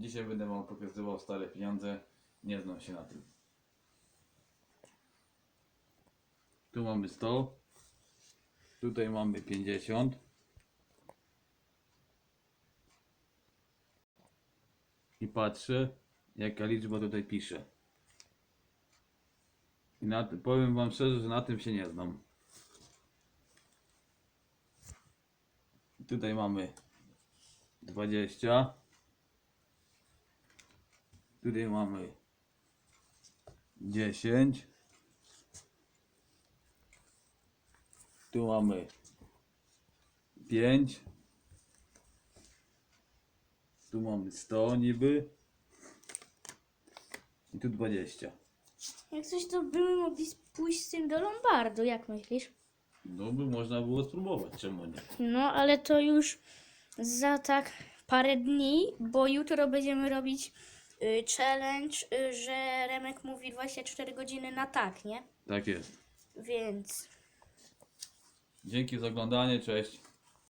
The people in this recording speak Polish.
Dzisiaj będę wam pokazywał stare pieniądze. Nie znam się na tym. Tu mamy 100. Tutaj mamy 50. I patrzę, jaka liczba tutaj pisze. I na, powiem wam szczerze, że na tym się nie znam. Tutaj mamy 20. Tutaj mamy 10. Tu mamy 5. Tu mamy 100 niby. I tu 20. Jak coś to byśmy mogli pójść z tym do Lombardu, jak myślisz? No by można było spróbować, czemu nie? No, ale to już za tak parę dni, bo jutro będziemy robić challenge, y, że Remek mówi 24 godziny na tak, nie? Tak jest. Więc Dzięki za oglądanie, cześć.